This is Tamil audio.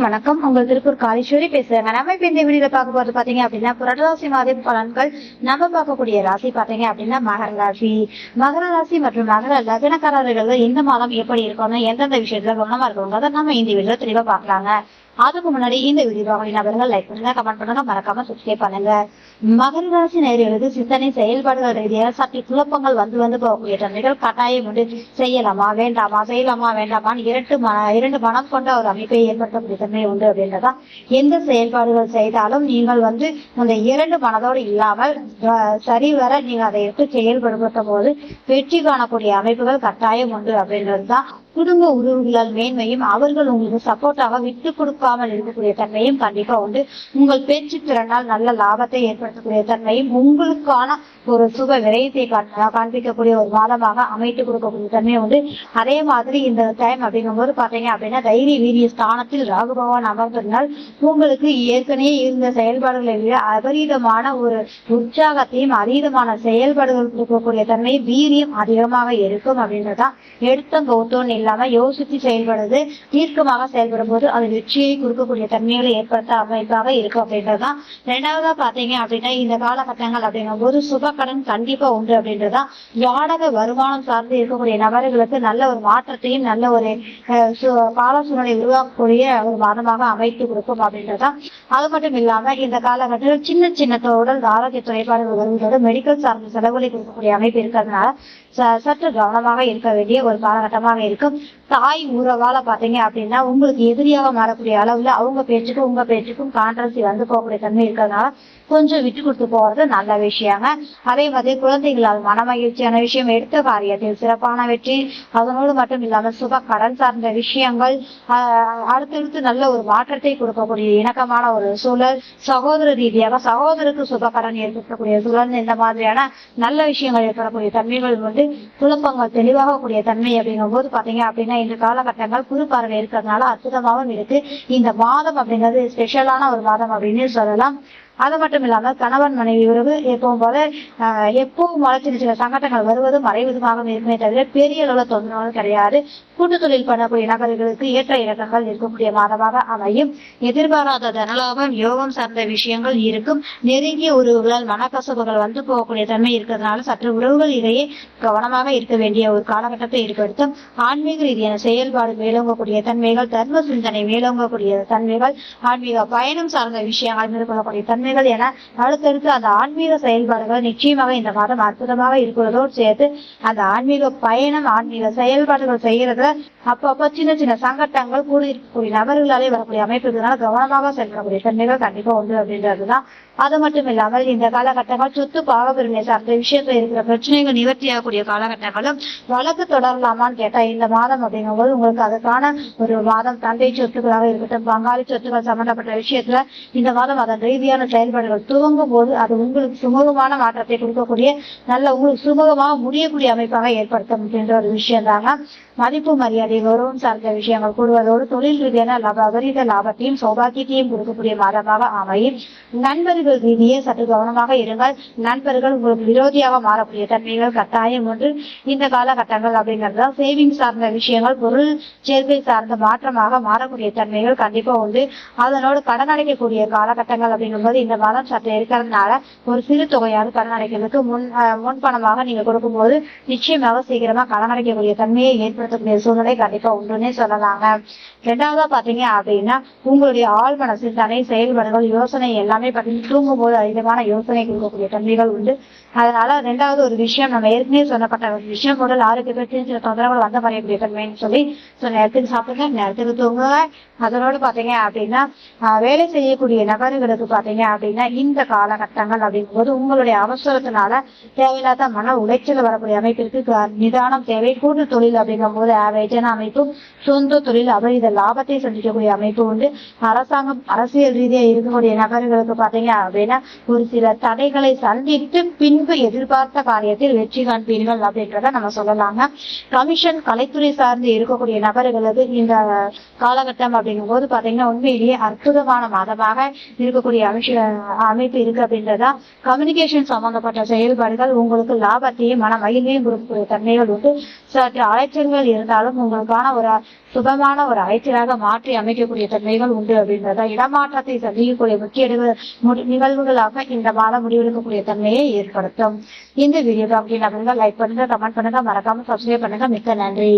அனைவருக்கும் வணக்கம். உங்கள் திருப்பூர் காளீஸ்வரி பேசுறாங்க. நம்ம இப்ப இந்த வீடியோல பார்க்க போறது பாத்தீங்க அப்படின்னா புரட்டாசி மாத பலன்கள் நம்ம பார்க்கக்கூடிய ராசி பாத்தீங்க அப்படின்னா மகர ராசி. மகர ராசி மற்றும் மகர லக்னக்காரர்கள் இந்த மாதம் எப்படி இருக்கணும் எந்தெந்த விஷயத்துல கவனமா இருக்கணுங்கிறத நம்ம இந்த வீடியோ தெளிவா பாக்கலாங்க அதுக்கு முன்னாடி இந்த வீடியோ நபர்கள் லைக் பண்ணுங்க கமெண்ட் பண்ணுங்க மறக்காம சப்ஸ்கிரைப் பண்ணுங்க. மகர ராசி நேர்களுக்கு சிந்தனை செயல்பாடுகள் ரீதியாக சற்று குழப்பங்கள் வந்து வந்து போகக்கூடிய தன்மைகள் கட்டாயம் உண்டு. செய்யலாமா வேண்டாமா செய்யலாமா வேண்டாமான்னு இரண்டு மன இரண்டு மனம் கொண்ட ஒரு அமைப்பை ஏற்படுத்தக்கூடிய தன்மை உண்டு அப்படின்றதான். எந்த செயல்பாடுகள் செய்தாலும் நீங்கள் வந்து அந்த இரண்டு மனதோடு இல்லாமல் சரிவர நீங்க அதை எடுத்து செயல்படுத்தும் போது வெற்றி காணக்கூடிய அமைப்புகள் கட்டாயம் உண்டு அப்படின்றதுதான். குடும்ப உறவுகளால் மேன்மையும் அவர்கள் உங்களுக்கு சப்போர்ட்டாக விட்டு கொடுக்காமல் இருக்கக்கூடிய தன்மையும் கண்டிப்பா உண்டு. உங்கள் பேச்சு திறனால் நல்ல லாபத்தை ஏற்படுத்தக்கூடிய தன்மையும் உங்களுக்கான ஒரு சுப விரயத்தை காண்பிக்கக்கூடிய ஒரு மாதமாக அமைத்து கொடுக்கக்கூடிய தன்மை உண்டு. அதே மாதிரி இந்த டைம் அப்படிங்கும்போது பாத்தீங்க அப்படின்னா தைரிய வீரிய ஸ்தானத்தில் ராகு பகவான் அமர்ந்திருந்தால் உங்களுக்கு ஏற்கனவே இருந்த செயல்பாடுகளை விட அபரீதமான ஒரு உற்சாகத்தையும் அதீதமான செயல்பாடுகள் கொடுக்கக்கூடிய தன்மை வீரியம் அதிகமாக இருக்கும் அப்படின்றதுதான். எடுத்த கௌத்தோன்னு இல்லாம யோசித்து செயல்படுறது தீர்க்கமாக செயல்படும் போது அது வெற்றியை கொடுக்கக்கூடிய தன்மைகளை ஏற்படுத்த அமைப்பாக இருக்கும் அப்படின்றதுதான். ரெண்டாவதா பாத்தீங்க அப்படின்னா இந்த காலகட்டங்கள் அப்படிங்கும் போது சுப கடன் கண்டிப்பா உண்டு அப்படின்றதுதான். வாடகை வருமானம் சார்ந்து இருக்கக்கூடிய நபர்களுக்கு நல்ல ஒரு மாற்றத்தையும் நல்ல ஒரு சு- கால சூழ்நிலை உருவாக்கக்கூடிய ஒரு மாதமாக அமைத்து கொடுக்கும் அப்படின்றதுதான். அது மட்டும் இல்லாம இந்த காலகட்டத்தில் சின்ன சின்ன உடல் ஆரோக்கிய குறைபாடுகள் வருவதோடு மெடிக்கல் சார்ந்த செலவுகளை கொடுக்கக்கூடிய அமைப்பு இருக்கிறதுனால சற்று கவனமாக இருக்க வேண்டிய ஒரு காலகட்டமாக இருக்கும். தாய் உறவால பாத்தீங்க அப்படின்னா உங்களுக்கு எதிரியாக மாறக்கூடிய அளவுல அவங்க பேச்சுக்கும் உங்க பேச்சுக்கும் கான்ட்ரவர்சி வந்து போகக்கூடிய தன்மை இருக்கிறதுனால கொஞ்சம் விட்டு கொடுத்து போறது நல்ல விஷயங்க. அதே மாதிரி குழந்தைகளால் மன மகிழ்ச்சியான விஷயம் எடுத்த காரியத்தில் சிறப்பான வெற்றி அதனோடு மட்டும் இல்லாம சுப கடன் சார்ந்த விஷயங்கள் அடுத்தடுத்து நல்ல ஒரு மாற்றத்தை கொடுக்கக்கூடிய இணக்கமான ஒரு சூழல் சகோதர ரீதியாக சகோதரருக்கு சுப கடன் ஏற்படுத்தக்கூடிய சூழல் இந்த மாதிரியான நல்ல விஷயங்கள் ஏற்படக்கூடிய தன்மைகள் வந்து குழப்பங்கள் தெளிவாக கூடிய தன்மை அப்படிங்கும் போது பாத்தீங்க அப்படின்னா இந்த காலகட்டங்கள் குறு பார்வை இருக்கிறதுனால அற்புதமாகவும் இருக்கு. இந்த மாதம் அப்படிங்கிறது ஸ்பெஷலான ஒரு மாதம் அப்படின்னு சொல்லலாம். அது மட்டும் இல்லாம கணவன் மனைவி உறவு எப்பவும் போல எப்பவும் வளர்ச்சி சில சங்கடங்கள் வருவதும் மறைவதுமாக இருக்குமே தவிர பெரிய அளவுல தொந்தரவு கிடையாது. கூட்டு தொழில் பண்ணக்கூடிய நபர்களுக்கு ஏற்ற இறக்கங்கள் இருக்கக்கூடிய மாதமாக அமையும். எதிர்பாராத தனலாபம் யோகம் சார்ந்த விஷயங்கள் இருக்கும். நெருங்கிய உறவுகளால் மனக்கசப்புகள் வந்து போகக்கூடிய தன்மை இருக்கிறதுனால சற்று உறவுகள் இடையே கவனமாக இருக்க வேண்டிய ஒரு காலகட்டத்தை ஏற்படுத்தும். ஆன்மீக ரீதியான செயல்பாடு மேலோங்கக்கூடிய தன்மைகள் தர்ம சிந்தனை மேலோங்கக்கூடிய தன்மைகள் ஆன்மீக பயணம் சார்ந்த விஷயங்கள் மேற்கொள்ளக்கூடிய தன்மை நன்மைகள் என அடுத்தடுத்து அந்த ஆன்மீக செயல்பாடுகள் நிச்சயமாக இந்த மாதம் அற்புதமாக இருக்கிறதோடு சேர்த்து அந்த ஆன்மீக பயணம் ஆன்மீக செயல்பாடுகள் செய்யறதுல அப்பப்ப சின்ன சின்ன சங்கட்டங்கள் கூடி இருக்கக்கூடிய நபர்களாலே வரக்கூடிய அமைப்பு கவனமாக செல்லக்கூடிய தன்மைகள் கண்டிப்பா உண்டு அப்படின்றதுதான். அது மட்டும் இல்லாமல் இந்த காலகட்டங்கள் சொத்து பாகப்பிரிவினை சார்ந்த விஷயத்துல இருக்கிற பிரச்சனைகள் நிவர்த்தி ஆகக்கூடிய காலகட்டங்களும் வழக்கு தொடரலாமான்னு கேட்டா இந்த மாதம் அப்படிங்கும்போது உங்களுக்கு அதுக்கான ஒரு மாதம் தந்தை சொத்துக்களாக இருக்கட்டும் பங்காளி சொத்துக்கள் சம்பந்தப்பட்ட விஷயத்துல இந்த மாதம் அதன் ரீதியான செயல்பாடுகள் துவங்கும் போது அது உங்களுக்கு சுமூகமான மாற்றத்தை கொடுக்கக்கூடிய நல்ல உங்களுக்கு சுமூகமாக முடியக்கூடிய அமைப்பாக ஏற்படுத்தும் அப்படின்ற ஒரு விஷயம் தாங்க மதிப்பு மரியாதை கௌரவம் சார்ந்த விஷயங்கள் கூடுவதோடு தொழில் ரீதியான லாப அபரீத லாபத்தையும் சௌபாக்கியத்தையும் கொடுக்கக்கூடிய மாதமாக அமையும். நண்பர்கள் ரீதியே சற்று கவனமாக இருங்கள். நண்பர்கள் உங்களுக்கு விரோதியாக மாறக்கூடிய தன்மைகள் கட்டாயம் ஒன்று. இந்த காலகட்டங்கள் அப்படிங்கிறது சேவிங் சார்ந்த விஷயங்கள் பொருள் சேர்க்கை சார்ந்த மாற்றமாக மாறக்கூடிய தன்மைகள் கண்டிப்பா உண்டு. அதனோடு கடன் அடைக்கக்கூடிய காலகட்டங்கள் அப்படிங்கும்போது இந்த மாதம் சற்று இருக்கிறதுனால ஒரு சிறு தொகையாவது கடன் அடைக்கிறதுக்கு முன் அஹ், முன் பணமாக நீங்க கொடுக்கும்போது நிச்சயமாக சீக்கிரமா கடன் அடைக்கக்கூடிய தன்மையை ஏற்படுத்தக்கூடிய சூழ்நிலை கண்டிப்பா உண்டுன்னே சொல்லலாங்க. ரெண்டாவதா பாத்தீங்க அப்படின்னா உங்களுடைய ஆள் மனசு தனி செயல்பாடுகள் யோசனை எல்லாமே பாத்தீங்கன்னா தூங்கும் போது அதிகமான யோசனை கொடுக்கக்கூடிய தன்மைகள் உண்டு. அதனால ரெண்டாவது ஒரு விஷயம் நம்ம ஏற்கனவே சொல்லப்பட்ட ஒரு விஷயம் உடல் ஆரோக்கியத்தை சில தொந்தரவுகள் வந்த மறையக்கூடிய தன்மைன்னு சொல்லி ஸோ நேரத்துக்கு சாப்பிடுங்க நேரத்துக்கு தூங்குங்க. அதனோடு பாத்தீங்க அப்படின்னா வேலை செய்யக்கூடிய நபர்களுக்கு பாத்தீங்க அப்படின்னா இந்த காலகட்டங்கள் அப்படிங்கும்போது உங்களுடைய அவசரத்தினால தேவையில்லாத மன உளைச்சல் வரக்கூடிய அமைப்பிற்கு நிதானம் தேவை. கூட்டு தொழில் அப்படிங்கும் போது ஆவரேஜான அமைப்பும் சொந்த தொழில் அபரித லாபத்தை சந்திக்கக்கூடிய அமைப்பு உண்டு அரசாங்கம் அரசியல் ரீதியா இருக்கக்கூடிய நபர்களுக்கு பாத்தீங்க அப்படின்னா ஒரு சில தடைகளை சந்தித்து பின்பு எதிர்பார்த்த காரியத்தில் வெற்றி காண்பீர்கள் அப்படின்றத நம்ம சொல்லலாங்க கமிஷன் கலைத்துறை சார்ந்து இருக்கக்கூடிய நபர்களுக்கு இந்த காலகட்டம் அப்படிங்கும் போது பாத்தீங்கன்னா உண்மையிலேயே அற்புதமான மாதமாக இருக்கக்கூடிய அமைப்பு இருக்கு அப்படின்றதா கம்யூனிகேஷன் சம்பந்தப்பட்ட செயல்பாடுகள் உங்களுக்கு லாபத்தையும் மன மகிழ்வையும் கொடுக்கக்கூடிய தன்மைகள் உண்டு சற்று அலைச்சல்கள் இருந்தாலும் உங்களுக்கான ஒரு சுபமான ஒரு அழைச்சலாக மாற்றி அமைக்கக்கூடிய தன்மைகள் உண்டு அப்படின்றத இடமாற்றத்தை சந்திக்கக்கூடிய முக்கிய நிகழ்வுகளாக இந்த மாதம் முடிவெடுக்கக்கூடிய தன்மையை ஏற்படுத்தும். இந்த வீடியோ அப்படி நபர்கள் லைக் பண்ணுங்க கமெண்ட் பண்ணுங்க. மறக்காம சப்ஸ்கிரைப் பண்ணுங்க. மிக்க நன்றி.